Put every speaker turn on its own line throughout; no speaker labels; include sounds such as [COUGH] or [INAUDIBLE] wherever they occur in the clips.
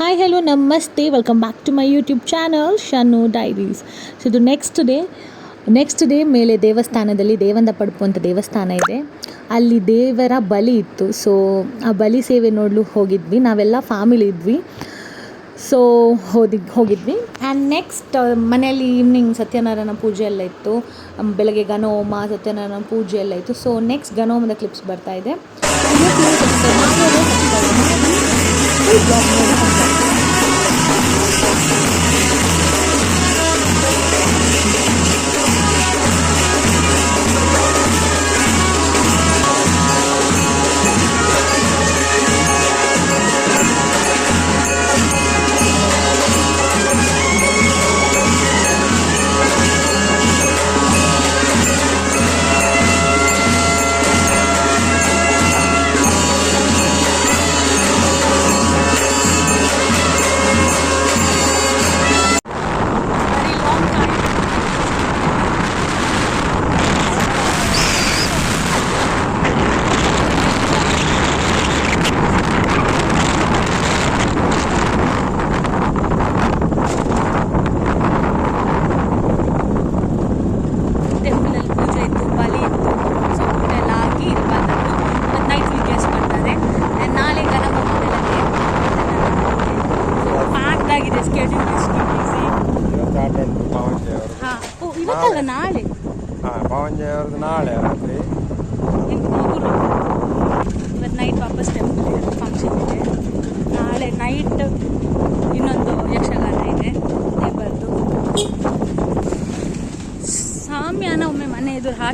Hi hello ನಮಸ್ತೆ welcome back to my YouTube channel Shanu diaries so ಇದು next day next day ಮೇಲೆ ದೇವಸ್ಥಾನದಲ್ಲಿ ದೇವಂದ ಪಡುಪು ಅಂತ ದೇವಸ್ಥಾನ ಇದೆ. ಅಲ್ಲಿ ದೇವರ ಬಲಿ ಇತ್ತು. ಸೊ ಆ ಬಲಿ ಸೇವೆ ನೋಡಲು ಹೋಗಿದ್ವಿ. ನಾವೆಲ್ಲ ಫ್ಯಾಮಿಲಿ ಇದ್ವಿ. ಸೊ ಹೋದಿ, ಹೋಗಿದ್ವಿ. ಆ್ಯಂಡ್ ನೆಕ್ಸ್ಟ್ ಮನೆಯಲ್ಲಿ ಈವ್ನಿಂಗ್ ಸತ್ಯನಾರಾಯಣ ಪೂಜೆ ಎಲ್ಲ ಇತ್ತು. ಬೆಳಗ್ಗೆ ಗನೋಮ ಸತ್ಯನಾರಾಯಣ ಪೂಜೆ ಎಲ್ಲ ಇತ್ತು. ಸೊ ನೆಕ್ಸ್ಟ್ ಗನೋಮದ ಕ್ಲಿಪ್ಸ್ ಬರ್ತಾ ಇದೆ. Please don't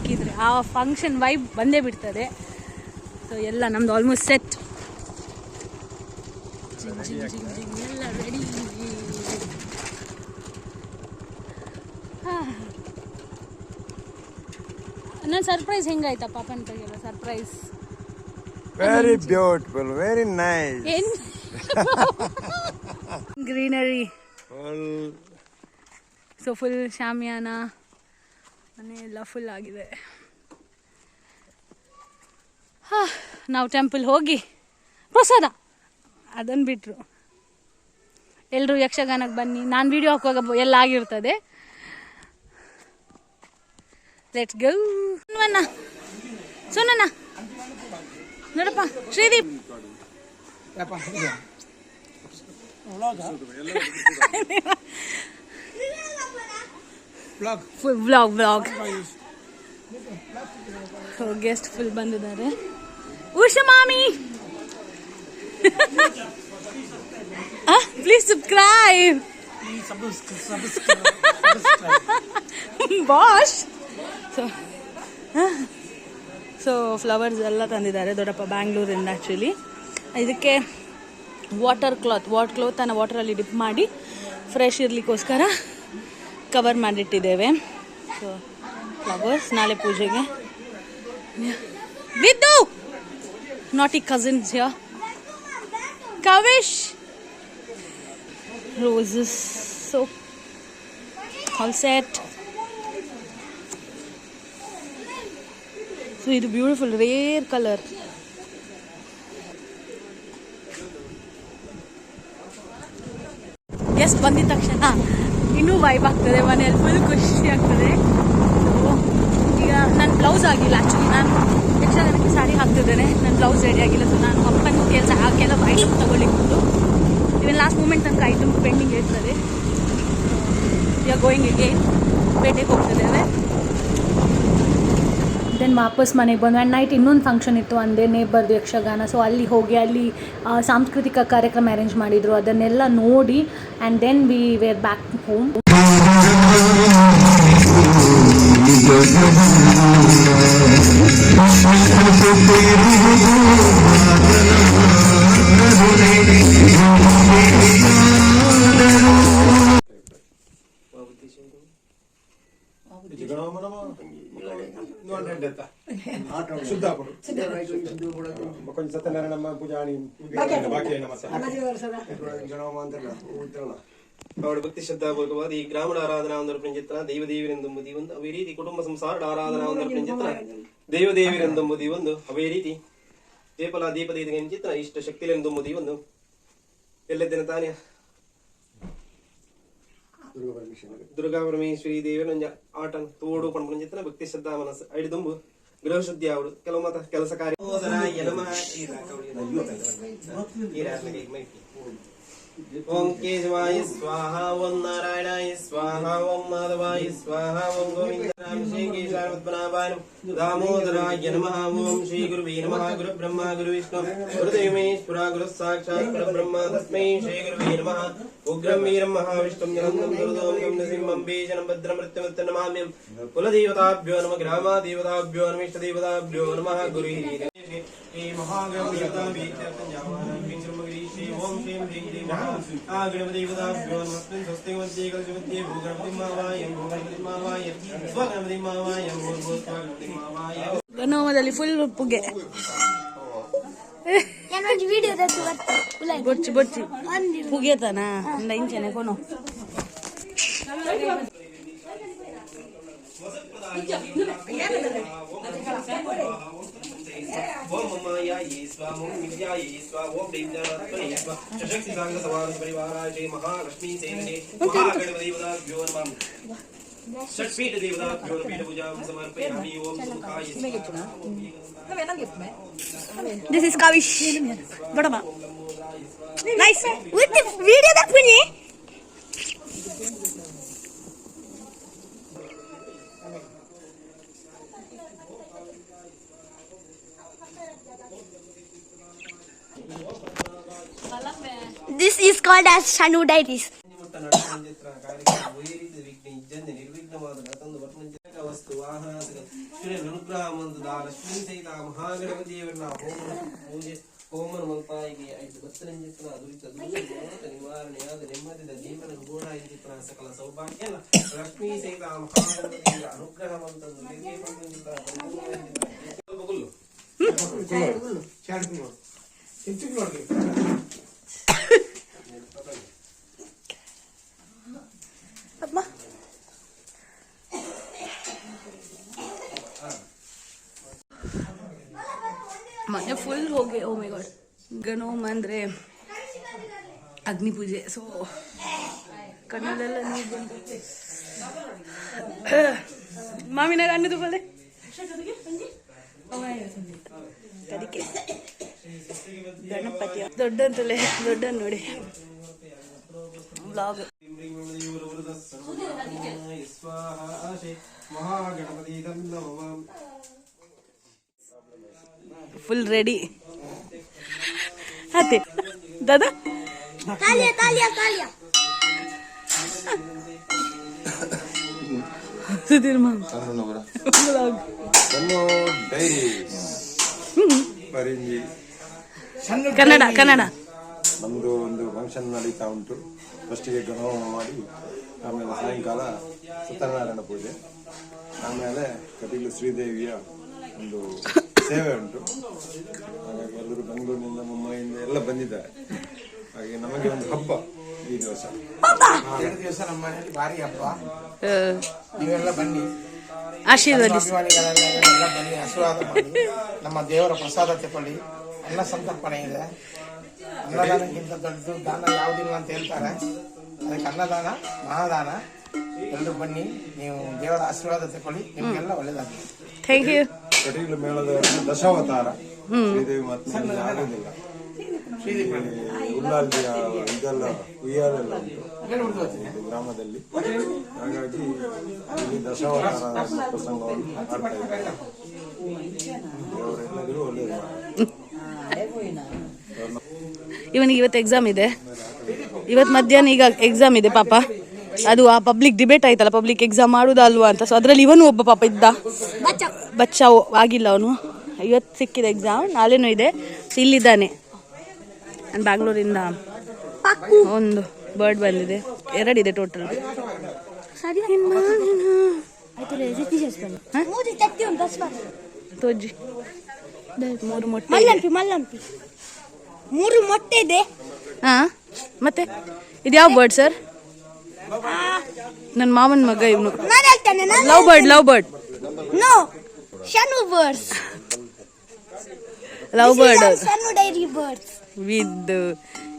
ಹಾಕಿದ್ರೆ ಆ ಫಂಕ್ಷನ್ ವೈಬ್ ಬಂದೇ ಬಿಡ್ತದೆ. ಸೊ ಎಲ್ಲ ನಮ್ದು ಆಲ್ಮೋಸ್ಟ್ ಸೆಟ್ ಎಲ್ಲ ರೆಡಿ ನನ್ನ ಸರ್ಪ್ರೈಸ್ ಹೆಂಗಾಯ್ತಾ ಪಾಪನ ಕೈಗೆಲ್ಲ? Surprise
very beautiful very nice
ಏನ್? ಗ್ರೀನರಿ ಸೊ ಫುಲ್ ಶಾಮಿಯಾನ ಮನೆ ಎಲ್ಲ ಫುಲ್ ಆಗಿದೆ. ಹಾ ನಾವು ಟೆಂಪಲ್ ಹೋಗಿ ಪ್ರಸಾದ. ಅದನ್ನು ಬಿಟ್ಟರು ಎಲ್ಲರೂ ಯಕ್ಷಗಾನಕ್ಕೆ ಬನ್ನಿ. ನಾನು ವಿಡಿಯೋ ಹಾಕುವಾಗ ಎಲ್ಲ ಆಗಿರ್ತದೆ. ಲೆಟ್ಸ್ ಗೋ ಸುನಣ್ಣ. ಸುನಣ್ಣ. ನೋಡಪ್ಪ Shrideep. [LAUGHS] Full vlog vlog guest full ಬಂದಿದ್ದಾರೆ. ಉಷಾ ಮಾಮಿ! ಪ್ಲೀಸ್ ಸಬ್ಸ್ಕ್ರೈಬ್ ಬಾಶ್ ಸೊ ಸೊ ಫ್ಲವರ್ಸ್ ಎಲ್ಲ ತಂದಿದ್ದಾರೆ ದೊಡ್ಡಪ್ಪ ಬ್ಯಾಂಗ್ಳೂರಿಂದ ಆ್ಯಕ್ಚುಲಿ ಇದಕ್ಕೆ ವಾಟರ್ ಕ್ಲಾತ್ ವಾಟ್ ಕ್ಲಾತನ್ನು ವಾಟರಲ್ಲಿ ಡಿಪ್ ಮಾಡಿ ಫ್ರೆಶ್ ಇರಲಿಕ್ಕೋಸ್ಕರ ಕವರ್ ಮಾಡಿಟ್ಟಿದ್ದೇವೆ. ಸೊ ಫ್ಲವರ್ಸ್ ನಾಳೆ ಪೂಜೆಗೆ. Viddu! Naughty cousins yeah Kavish! Roses so all set so ಇದು ಬ್ಯೂಟಿಫುಲ್ ರೇರ್ ಕಲರ್ ಗೆಸ್ಟ್ ಬಂದಿದ ತಕ್ಷಣ. ಇನ್ನೂ ವೈಬ್ ಆಗ್ತದೆ, ಮನೆಯಲ್ಲಿ ಫುಲ್ ಖುಷಿ ಆಗ್ತದೆ. ಈಗ ನನ್ನ ಬ್ಲೌಸ್ ಆಗಿಲ್ಲ ಆ್ಯಕ್ಚುಲಿ ನಾನು ಯಕ್ಷಗಾನಕ್ಕೆ ಸಾರಿ ಹಾಕ್ತಿದ್ದೇನೆ. ನನ್ನ ಬ್ಲೌಸ್ ರೆಡಿ ಆಗಿಲ್ಲ ಸೊ ನಾನು ಅಪ್ಪನ ಕೆಲಸ, ಆ ಕೆಲವು ಐಟಮ್ ತಗೊಳ್ಳಿಕ್ಕಿತ್ತು. ಇವನ್ ಲಾಸ್ಟ್ ಮೂಮೆಂಟ್ ತನಕ ಐಟಮ್ ಪೆಂಡಿಂಗ್ ಇರ್ತದೆ. ಆರ್ ಗೋಯಿಂಗ್ ಅಗೇನ್ ಪೇಟೆಗೆ ಹೋಗ್ತಿದ್ದೇವೆ. ದೆನ್ ವಾಪಸ್ ಮನೆಗೆ ಬಂದು ಆ್ಯಂಡ್ ನೈಟ್ ಇನ್ನೊಂದು ಫಂಕ್ಷನ್ ಇತ್ತು ಅಂದೇ ನೇಬರ್ದು ಯಕ್ಷಗಾನ. ಸೊ ಅಲ್ಲಿ ಹೋಗಿ, ಅಲ್ಲಿ ಸಾಂಸ್ಕೃತಿಕ ಕಾರ್ಯಕ್ರಮ ಅರೇಂಜ್ ಮಾಡಿದರು. ಅದನ್ನೆಲ್ಲ ನೋಡಿ and then we were back home
ಶುದ್ಧಾಪುರ
ಅವಳ ಭಕ್ತಿ ಶ್ರದ್ಧಾಪೂರ್ವಕವಾದ ಈ ಗ್ರಾಮೀಣ ಆರಾಧನಾ ಒಂದು ಪ್ರಿಂಚಿತ್ರ ದೈವ ದೇವರೆಂದೆಂಬುದಿ ಒಂದು ಅವೇ ರೀತಿ ಕುಟುಂಬ ಸಂಸಾರ ಆರಾಧನಾ ಒಂದು ಪ್ರಿಂಚಿತ್ರ ದೈವ ದೇವರೆಂದೆಂಬುದಿ ಒಂದು ಅವೇ ರೀತಿ ದೀಪಲ ದೀಪದ ಚಿತ್ರ ಇಷ್ಟ ಶಕ್ತಿಲೆಂದೆಂಬುದಿ ಒಂದು. ಎಲ್ಲೆದ್ದೇನೆ ತಾನೇ? ದುರ್ಗಾ ಪರಮೇಶ್ವರಿ ದೇವಿ ನಂಜ ಆಟನ್ ತೋಡು ಪಂಡ್ ಮುಂಜಿತ್ತನ ಭಕ್ತಿ ಶ್ರದ್ಧಾ ಮನಸ್ಸು ಐಡಿ ತುಂಬು ಗೃಹ ಶುದ್ಧಿ ಅವರು ಕೆಲವು ಮತ ಕೆಲಸ ಕಾರ್ಯ. ओंकेशवाय स्वाहा ओम नारायणाय स्वाहा ओम माधवाय स्वाहा ओम गोविंदराम श्री केशावत्पनाभान दामोदराय नमः ओम श्री गुरुवे नमः गुरु ब्रह्मा गुरु विष्णु गुरु देवेश्वरा गुरु साक्षात् परब्रह्म तस्मै श्री गुरुवे नमः उग्रं वीरं महाविष्णुं जलन्दं दुर्दोमं नृसिंहं बीजनं भद्रं मृत्युमत्तनमाम्यं कुलदेवताभ्यो नमः ग्रामादेवताभ्यो नमिष्टदेवताभ्यो नमः गुरुः ಮೃತ್ಯುಮತ್ತ ನಮಾಮ್ಯಂ ಕುಲದೇವತಾಭ್ಯೋ ನಮಃ ಗ್ರಾಮದೇವತಾಭ್ಯೋ ನಮಃ ಇಷ್ಟದೇವತಾಭ್ಯೋ ನಮಃ ಗುರು ಹಿರಿಯರೇ ಶ್ರೀ ಮಹಾಗಣಪತಿದೇವತಾ ಶ್ರೀ ಓಂ ಶ್ರೀಂ ಹ್ರೀಂ ಕ್ಲೀಂ ಆ ಗಣಪತಿದೇವತಾಭ್ಯೋ ನಮಸ್ತೆ ಸ್ವಸ್ತಿ ವಂತೆ ಕಲಶವತ್ಯೆ ಭೂಗಣಪತಿ ಮಾವಾಯ ಭೂಗಣಪತಿ ಮಾವಾಯ ಸ್ವಗಣಪತಿ ಮಾವಾಯ ಭೂರ್ಭೂ ಸ್ವಗಣಪತಿ ಮಾವಾಯ
ಗಣೋಮದಲ್ಲಿ ಫುಲ್ ಪುಗೆ
ಏನೊಂದು ವಿಡಿಯೋ ತೆಗೆದು ಬರ್ತೀನಿ
ಬೊಚ್ಚಿ ಬೊಚ್ಚಿ ಪುಗೆತನ ಇಂದ ಇಂಚನೆ ಕೊನು
ओम मम यायी स्वा ओम नित्यायी स्वा ओम दैत्यानात्मने स्वा शशक्ति सांग सवान परिवाराय जय महालक्ष्मी सेवने महागणपति पदाभ्यो नमः षट्पीठ देवताभ्यो पीठ पूजा समर्पयामि
ओम सुखाय स्वा दिस इज़
काविश बड़ा नाइस विद वीडियो देखो This is called as Shanu Diaries.
ಹೋಮನ ಐದು ಭಕ್ತರಂಜಿತ್ರ ದುರಿತ ದುರಿತ ನಿವಾರಣೆಯಾದ ನೆಮ್ಮದಿದ ಜೀವನ ಗೋಡ ಇಂಜಿತ್ರ ಸಕಲ ಸೌಭಾಗ್ಯ ಲಕ್ಷ್ಮೀ ಸಹಿತ ಮಹಾಗಣಪತಿಯವರ ಅನುಗ್ರಹ ಮಂತಂದು ಸ್ವಲ್ಪ
ಮೊನ್ನೆ ಫುಲ್ ಹೋಗಿ ಓ ಮೈ ಗಾಡ್ ಅಂದ್ರೆ ಅಗ್ನಿ ಪೂಜೆ. ಸೊ ಕಣ್ಣಲ್ಲೆಲ್ಲ ನೀರು ಬಂದು ಮಾವಿನ ಹಣ್ಣು ಬಲ್ಲೆ ಅದಕ್ಕೆ ಗಣಪತಿ. ದೊಡ್ಡಂತಲೇ ದೊಡ್ಡ ನೋಡಿ. ಬ್ಲಾಗ್
ಮಹಾಗಣಪತಿ
ಫುಲ್ ರೆಡಿ ಅದೇ. ದಾದಾ? ಕನ್ನಡ ಕನ್ನಡ.
ನಮ್ಮದು ಒಂದು ಫಂಕ್ಷನ್ ನಡೀತಾ ಉಂಟು. ಫಸ್ಟಿಗೆ ಗಣಹೋಮ ಮಾಡಿ ಆಮೇಲೆ ಸಾಯಂಕಾಲ ಸತ್ಯನಾರಾಯಣ ಪೂಜೆ. ಆಮೇಲೆ ಕಟೀಲು ಶ್ರೀದೇವಿಯ ಒಂದು ಸೇವೆ ಉಂಟು. ಹಾಗಾಗಿ ಎಲ್ಲರೂ ಬೆಂಗಳೂರಿನಿಂದ ಮುಂಬೈಯಿಂದ ಎಲ್ಲ ಬಂದಿದ್ದಾರೆ. ಹಾಗೆ ನಮಗೆ ಒಂದು ಹಬ್ಬ ಈ ದಿವಸ.
ಎರಡು ದಿವಸ ನಮ್ಮ ಮನೆಯಲ್ಲಿ ಭಾರಿ ಹಬ್ಬ. ನೀವೆಲ್ಲ ಬನ್ನಿ.
ಆಶೀರ್ವದಿಸಿ.
ಎಲ್ಲ ಬನ್ನಿ ಆಶೀರ್ವಾದ ಮಾಡಿ. ನಮ್ಮ ದೇವರ ಪ್ರಸಾದ ತಗೊಳ್ಳಿ. ಅನ್ನ ಸಂತರ್ಪಣೆ ಇದೆ. ಅನ್ನದಾನಕ್ಕಿಂತ ದೊಡ್ಡದು ದಾನ ಯಾವುದಿಲ್ಲ ಅಂತ ಹೇಳ್ತಾರೆ. ಅದಕ್ಕೆ ಅನ್ನದಾನ ಮಹಾದಾನ. ಎಲ್ಲರೂ ಬನ್ನಿ ನೀವು ದೇವರ ಆಶೀರ್ವಾದ ತಗೊಳ್ಳಿ. ನಿಮಗೆಲ್ಲ ಒಳ್ಳೇದಾಗ್ತದೆ
ಥ್ಯಾಂಕ್ ಯು
ಕಟೀಲು ಮೇಳದ ದಶಾವತಾರ. ಶ್ರೀದೇವಿ ಮತ್ತೆ ಆಗೋದಿಲ್ಲ. ಉಳ್ಳಾಲ್ದಿಯ ಇದೆಲ್ಲ ಉಯ್ಯಾಲೆಲ್ಲ ಉಂಟು. ಗ್ರಾಮದಲ್ಲಿ. ಹಾಗಾಗಿ ಇಲ್ಲಿ ದಶಾವತಾರ ಪ್ರಸಂಗವನ್ನು ಮಾಡ್ತಾ ಇದ್ದಾರೆ. ದೇವರೆಲ್ಲರಿಗೂ ಒಳ್ಳೆಯದು.
ಇವನಿಗೆ ಇವತ್ತು ಎಕ್ಸಾಮ್ ಇದೆ. ಇವತ್ತು ಮಧ್ಯಾಹ್ನ ಈಗ ಎಕ್ಸಾಮ್ ಇದೆ ಪಾಪ. ಅದು ಆ ಪಬ್ಲಿಕ್ ಡಿಬೇಟ್ ಆಯ್ತಲ್ಲ ಪಬ್ಲಿಕ್ ಎಕ್ಸಾಮ್ ಮಾಡುದಾ ಅಲ್ವಾ ಅಂತ. ಸೊ ಅದರಲ್ಲಿ ಇವನು ಒಬ್ಬ ಪಾಪ ಇದ್ದ. ಬಚ್ಚ ಆಗಿಲ್ಲ ಅವನು. ಇವತ್ತು ಸಿಕ್ಕಿದೆ ಎಕ್ಸಾಮ್ ನಾಳೆನೂ ಇದೆ. ಇಲ್ಲಿದ್ದಾನೆ. ನಾನು ಬ್ಯಾಂಗ್ಳೂರಿಂದ ಒಂದು ಬರ್ಡ್ ಬಂದಿದೆ. ಎರಡಿದೆ ಟೋಟಲ್
ಮೂರು.
ತೋಜಿ ಮೊಟ್ಟೆ
ಮಲ್ಲಂಪಿ ಮಲ್ಲಂಪಿ. ಮೂರು ಮೊಟ್ಟೆ ಇದೆ.
ಹಾ? ಮತ್ತೆ? ಇದು ಯಾವ ಬರ್ಡ್ ಸರ್ ನನ್ನ ಮಾವನ ಮಗ ಇವನು. Love bird love bird
no Shanu birds
love bird
Shanu diary birds
with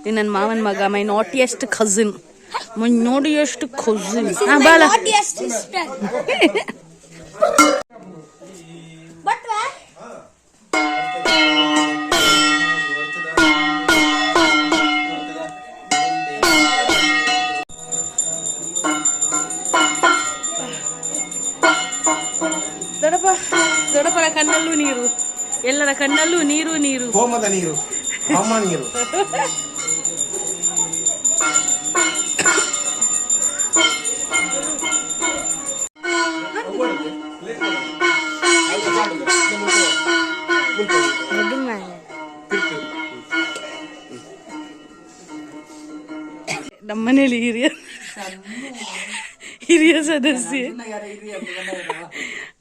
ನನ್ನ ಮಾವನ ಮಗ ಮೈ ನಾಟಿಯೆಸ್ಟ್ ಕಸಿನ್ ಮೈ ನೋಡಿಯಷ್ಟು ಖಸಿನ್ ಹಾ ಬಾಲ
naughtiest sister. [LAUGHS]
ಎಲ್ಲರ ಕಣ್ಣಲ್ಲೂ ನೀರು ನೀರು.
ಹೋಮದ ನೀರು ಹೋಮ ನೀರು.
ನಮ್ಮನೇಲಿ ಹಿರಿಯ ಹಿರಿಯ ಸದಸ್ಯೆ.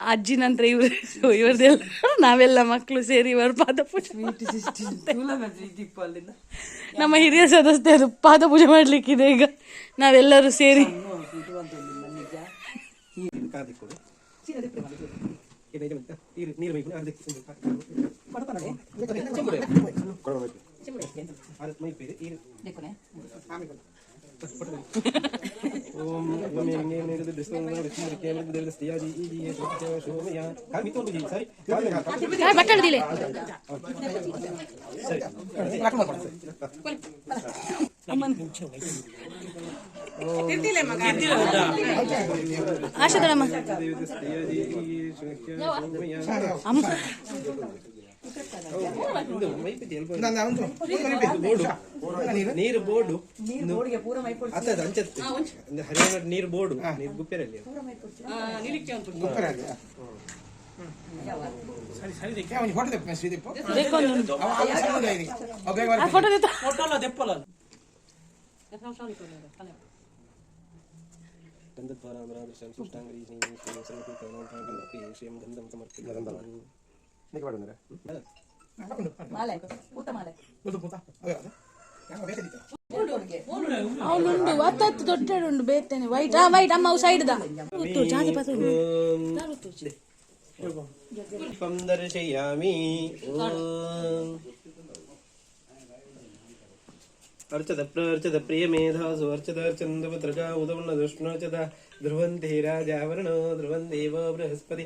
ಅಜ್ಜಿ ನಂತರ ಇವರು ಇವ್ರದೆಲ್ಲ ನಾವೆಲ್ಲ ಮಕ್ಕಳು ಸೇರಿ ಇವರು ಪಾದ ಪೂಜೆ ನಮ್ಮ ಹಿರಿಯ ಸದಸ್ಯರು ಪಾದಪೂಜೆ ಮಾಡ್ಲಿಕ್ಕಿದೆ ಈಗ. ನಾವೆಲ್ಲರೂ ಸೇರಿ.
ನೀರು ನೀರು ಬೇಕು ಅದಕ್ಕೆ ಓಂ ನಮೇ ನೇ ನೇ ದಿಸ್ತಂ ವಿಷ್ಣು ಕೇಂದ್ರ ದೇವ ಸ್ತಿಯಾದಿ ಈ ಈ ಸತ್ಯ ಶೋಮಯ ಕಾಮಿ ತೋಂದು ಜಿ ಸರಿ
ಮಾತಾಡುದಿಲ್ಲ ಆಶಾ ದೊಡ್ಡಮ್ಮ
ದೇವ ಸ್ತಿಯಾದಿ ಈ ಸತ್ಯ ಶೋಮಯ
ಅಮ್ಮ
ಇದು ಮೈಪಿತಿ ಎಲ್ಬೋ
ನಾನು ಒಂದು ಬೋರ್ಡು ನೀರು
ನೀರು ಬೋರ್ಡು ಅತ್ತದ ಅಂಚತ್ತೆ ಹರಿಯಾಣ ನೀರು ಬೋರ್ಡು ನೀರು ಗುಪ್ಪೆರಲ್ಲಿ.
ಫೋಟೋ
ತೆತ್ತ
ಗಂಧದ್ವಾರಾಮರಾದೃಶಂ ಸುಷ್ಟಾಂಗರಿ ಶ್ರೀ ಗಂಧಂ ಸಮರ್ಪಿತ
నీకు పడు అవునుండు అత్తత్తు తొట్టాడు బేత్తని. వైట్ ఆ వైట్ అమ్మ సైడ్
దా. జాతి పసరు దర్శయామి అర్చత ప్రర్చత ప్రియమేధాసు అర్చతార్చందపత్రగా ఉదవున్న దుష్ణోచత ధ్రువంతి రాజావరణో బృహస్పతి.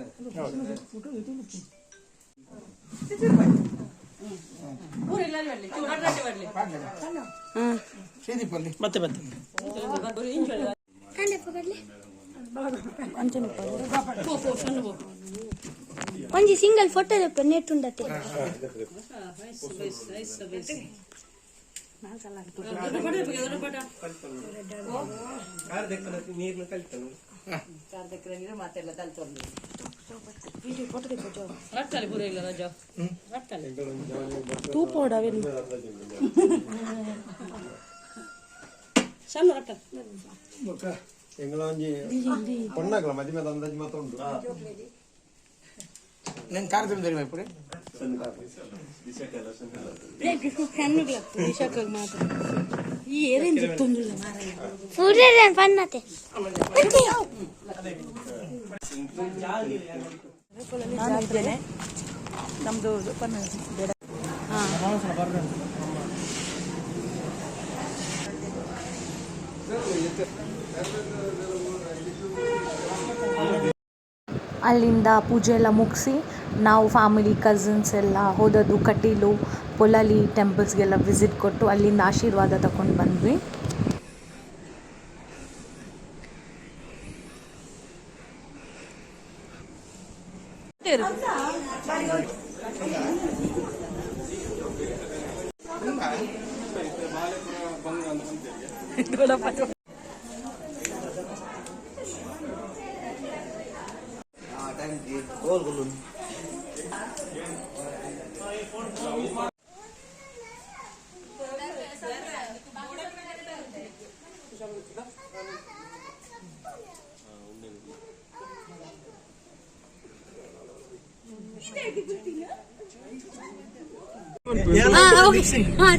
ಧ್ರುವನ್ ದೇವ ಬೃಹಸ್ಪತಿ ಧ್ರುವಂತ ದೇವ ಬೃಹಸ್ಪತಿ ಧ್ರುವಂತ ಇಂದ್ರಶ್ಚ ಅಗ್ನಿಶ್ಚ ಚಂದಾರೇದ ಧ್ರುವಂ ಅನುಗ್ರಹಂ ದೇಹಿ
ಅವ ಬೇಗ ಬರ್ತಾನೆ. ಶ್ರೀದೀಪ್
ಸೂರ್ಯ ಗಣೇಶ್ ಭಟ್ರು
ಅದೇ ಹತ್ತಿರ
ಶ್ರೀದೀಪ್ ಅಲ್ಲಿ
ಒಂಜಿ ಸಿಂಗಲ್ ಫೋಟೋ ತೆಪ್ಪ ನೆಟ್ ಉಂಡತೆ
ಕಾರ್ ದೆಕ್ಕನ ನೀರ್ನ ಕಲಿತಾನು
ತೂಪೋಡ ಅವೆಲ್ಲ
ಎಂಗಳ ಒಂಜಿ ಪೊಣ್ಣಾಗಲ ಮದಿಮೆದ ಅಂದಾಜು ಮಾತ್ರ ಉಂಟು
నేను కార్యక్రమం జరిగిన ఇప్పుడు
ಮಾತ್ರ ಈ ಏನೇನು ತೊಂದ್ರೆ
ಸೂರ್ಯ ಪನ್ನತೆ
ನಮ್ದು
ಅಲ್ಲಿಂದ ಪೂಜೆ ಎಲ್ಲ ಮುಗಿಸಿ ನಾವು ಫ್ಯಾಮಿಲಿ ಕಸಿನ್ಸ್ ಎಲ್ಲ ಹೋದದ್ದು ಕಟೀಲು ಪೊಲಾಲಿ ಟೆಂಪಲ್ಸ್ಗೆಲ್ಲ ವಿಸಿಟ್ ಕೊಟ್ಟು ಅಲ್ಲಿಂದ ಆಶೀರ್ವಾದ ತಗೊಂಡು ಬಂದ್ವಿ.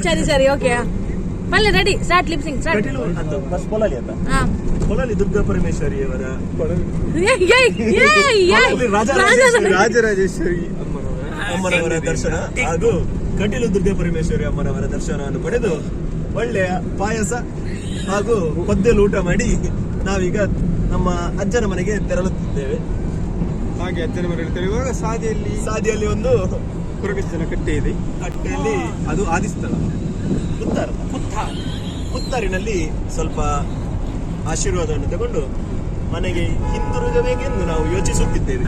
ಸರಿ ಸರಿ ಓಕೆ ಮಲ್ಲೆ ready start lip sync
start bus ಪೊಲಲಿ ಅಂತ
ಹಾ.
ಪೊಲಲಿ ದುರ್ಗಾ ಪರಮೇಶ್ವರಿಯವರ
ಅವರ
ರಾಜರಾಜೇಶ್ವರಿ. ಅಮ್ಮನವರ ದರ್ಶನ. ಹಾಗೂ ಕಟೀಲು ದುರ್ಗಾ ಪರಮೇಶ್ವರಿ ಅಮ್ಮನವರ ದರ್ಶನವನ್ನು ಪಡೆದು ಒಳ್ಳೆಯ ಪಾಯಸ ಹಾಗೂ ಪದ್ಯಲು ಊಟ ಮಾಡಿ ನಾವೀಗ ನಮ್ಮ ಅಜ್ಜನ ಮನೆಗೆ ತೆರಳುತ್ತಿದ್ದೇವೆ.
ಹಾಗೆ ಅಜ್ಜನ ಮನೆ ತೆರಳುವಾಗ ಸಾದಿಯಲ್ಲಿ
ಸಾದಿಯಲ್ಲಿ ಒಂದು
ಕುರಗಷ್ಟನ ಜನಕಟ್ಟೆ ಇದೆ.
ಕಟ್ಟೆಯಲ್ಲಿ ಅದು ಆದಿಸ್ಥಳ ಪುತ್ತಾರ ಪುತ್ತ ಪುತ್ತಾರಿನಲ್ಲಿ ಸ್ವಲ್ಪ ಆಶೀರ್ವಾದವನ್ನು ತಗೊಂಡು ಮನೆಗೆ ಹಿಂದಿರುಗಬೇಕೆಂದು ನಾವು ಯೋಚಿಸುತ್ತಿದ್ದೇವೆ.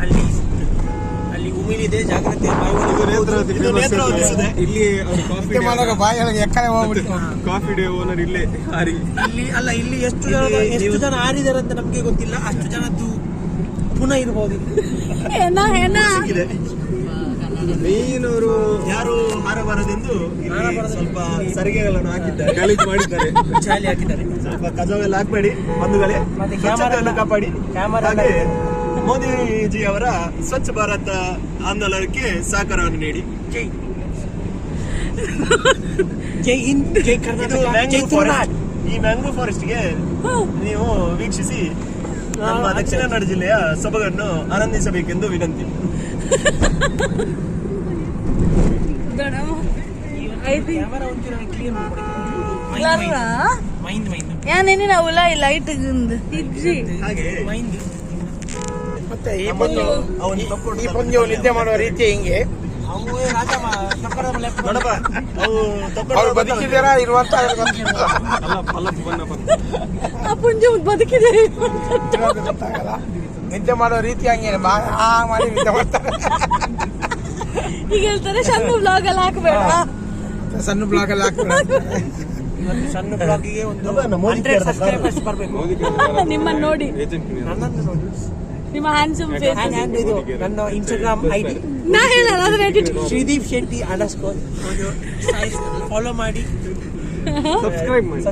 ಅಲ್ಲಿ ಉಮಿಲಿದೆ ಜಾಗ್ರತೆ
ಇಲ್ಲಿ ಕಾಫಿ
ಮಾಡುವಾಗ ಬಾಯಲ್ಲಿ ಎಕ್ಕಡೆ ಹೋಗ್ಬಿಟ್ಟು
ಕಾಫಿ ಡೇ ಓನರ್ ಇಲ್ಲೇ ಹಾರಿ.
ಅಲ್ಲಿ ಅಲ್ಲ ಇಲ್ಲಿ ಎಷ್ಟು ಜನ ಎಷ್ಟು ಜನ ಆರಿದ್ದಾರೆ ಅಂತ ನಮಗೆ ಗೊತ್ತಿಲ್ಲ. ಅಷ್ಟು ಜನದ್ದು ಪುನಃ ಇರ್ಬೋದು.
ಏನ ಏನ
ಇದೆ
ಮೇನ್ ಅವರು
ಯಾರು ಹಾರಬಾರದೆಂದು ಸ್ವಲ್ಪ ಸರಿಗೆಗಳನ್ನು ಹಾಕಿದ್ದಾರೆ.
ಗಲೀಜ್ ಮಾಡಿದ್ದಾರೆ.
ಚಾಲಿ ಹಾಕಿದ್ದಾರೆ.
ಸ್ವಲ್ಪ ಕಜವೆಲ್ಲ ಹಾಕ್ಬೇಡಿ ಬಂಧುಗಳೇ.
ಕ್ಯಾಮರಾ-
ಕಾಪಾಡಿ. ಹಾಗೆ ಮೋದಿಜಿ ಅವರ ಸ್ವಚ್ಛ ಭಾರತ ಆಂದೋಲನಕ್ಕೆ ಸಹಕಾರವನ್ನು ನೀಡಿ.
ಜೈ ಜೈ ಹಿಂದ್ ಜೈ ಕರ್ನಾಟಕ ಜೈ ತುಳುನಾಡ್
ಈ ಮ್ಯಾಂಗ್ರೋ ಫಾರೆಸ್ಟ್ಗೆ ನೀವು ವೀಕ್ಷಿಸಿ ನಮ್ಮ ದಕ್ಷಿಣ ಕನ್ನಡ ಜಿಲ್ಲೆಯ ಸೊಬಗನ್ನು ಆನಂದಿಸಬೇಕೆಂದು ವಿನಂತಿ. [LAUGHS]
ಲೈಟ್
ಮತ್ತೆ ಈ ಈ ನಿದ್ದೆ ಮಾಡುವ ರೀತಿ ಹಿಂಗೆ. ಅವ್ರು ಬದುಕಿದಾರ ಇರುವಂತ
ಪುಂಜ
ನಿದ್ದೆ ಮಾಡೋ ರೀತಿ ಹಂಗೆ ಮಾಡಿ ನಿದ್ದೆ ಮಾಡ್ತಾರೆ
ಈಗ ಹೇಳ್ತಾರೆ ಸಣ್ಣ ಬ್ಲಾಗ್ ಅಲ್ಲಿ ಹಾಕ್ಬೇಡ
ಸಣ್ಣ ಬ್ಲಾಗ್ ಅಲ್ಲಿ ಹಾಕ್ಬೇಡ ಸಣ್ಣ ಬ್ಲಾಗಿಗೆ ಒಂದು
ಅಲ್ಲ, ನಮ್ಮ ಮೋದಿ
ಹಂಡ್ರೆಡ್ ಸಬ್ಸ್ಕ್ರೈಬರ್ಸ್ ಬರಬೇಕು. [LAUGHS]
ನಿಮ್ಮನ್ನ ನೋಡಿ.
ನನ್ನನ್ನು ನೋಡಿ.
ನಿಮ್ಮ ಹ್ಯಾಂಡ್ಸಮ್ ಫೇಸ್
ನನ್ನ ಇನ್ಸ್ಟಾಗ್ರಾಮ್ ಐಡಿ
ನಾ ಹೇಳಲ್ಲ ಅದ್ರ
edit Shrideep Shetty underscore follow ಮಾಡಿ.
ಸಬ್ಸ್ಕ್ರೈಬ್ ಮಾಡಿ.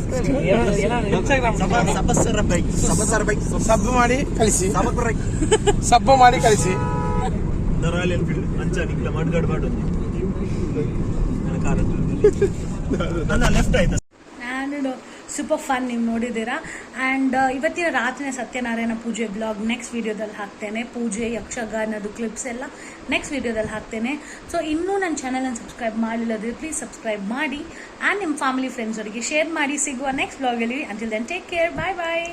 ಇನ್ಸ್ಟಾಗ್ರಾಮ್
ಸಬಸರ ಬೈಕ್ ಸಬಸರ ಬೈಕ್
ಸಬ್ ಮಾಡಿ. ಕಳಿಸಿ.
ಸಬ್
ಸಬ್ಬು ಮಾಡಿ ಕಳಿಸಿ.
ನನ್ನ ಲೆಫ್ಟ್ ಆಯ್ತಾ?
ನಾನು ಸೂಪರ್ ಫನ್ ನೀವು ನೋಡಿದ್ದೀರಾ? ಆ್ಯಂಡ್ ಇವತ್ತಿನ ರಾತ್ರಿನೇ ಸತ್ಯನಾರಾಯಣ ಪೂಜೆ ಬ್ಲಾಗ್ ನೆಕ್ಸ್ಟ್ ವಿಡಿಯೋದಲ್ಲಿ ಹಾಕ್ತೇನೆ. ಪೂಜೆ ಯಕ್ಷಗಾನದು ಕ್ಲಿಪ್ಸ್ ಎಲ್ಲ ನೆಕ್ಸ್ಟ್ ವಿಡಿಯೋದಲ್ಲಿ ಹಾಕ್ತೇನೆ. ಸೊ ಇನ್ನೂ ನನ್ನ ಚಾನಲನ್ನು ಸಬ್ಸ್ಕ್ರೈಬ್ ಮಾಡಿಲ್ಲದ್ರೆ ಪ್ಲೀಸ್ ಸಬ್ಸ್ಕ್ರೈಬ್ ಮಾಡಿ. ಆ್ಯಂಡ್ ನಿಮ್ಮ ಫ್ಯಾಮಿಲಿ ಫ್ರೆಂಡ್ಸ್ ಅವರಿಗೆ ಶೇರ್ ಮಾಡಿ. ಸಿಗುವ next ಬ್ಲಾಗಲ್ಲಿ until then take care bye bye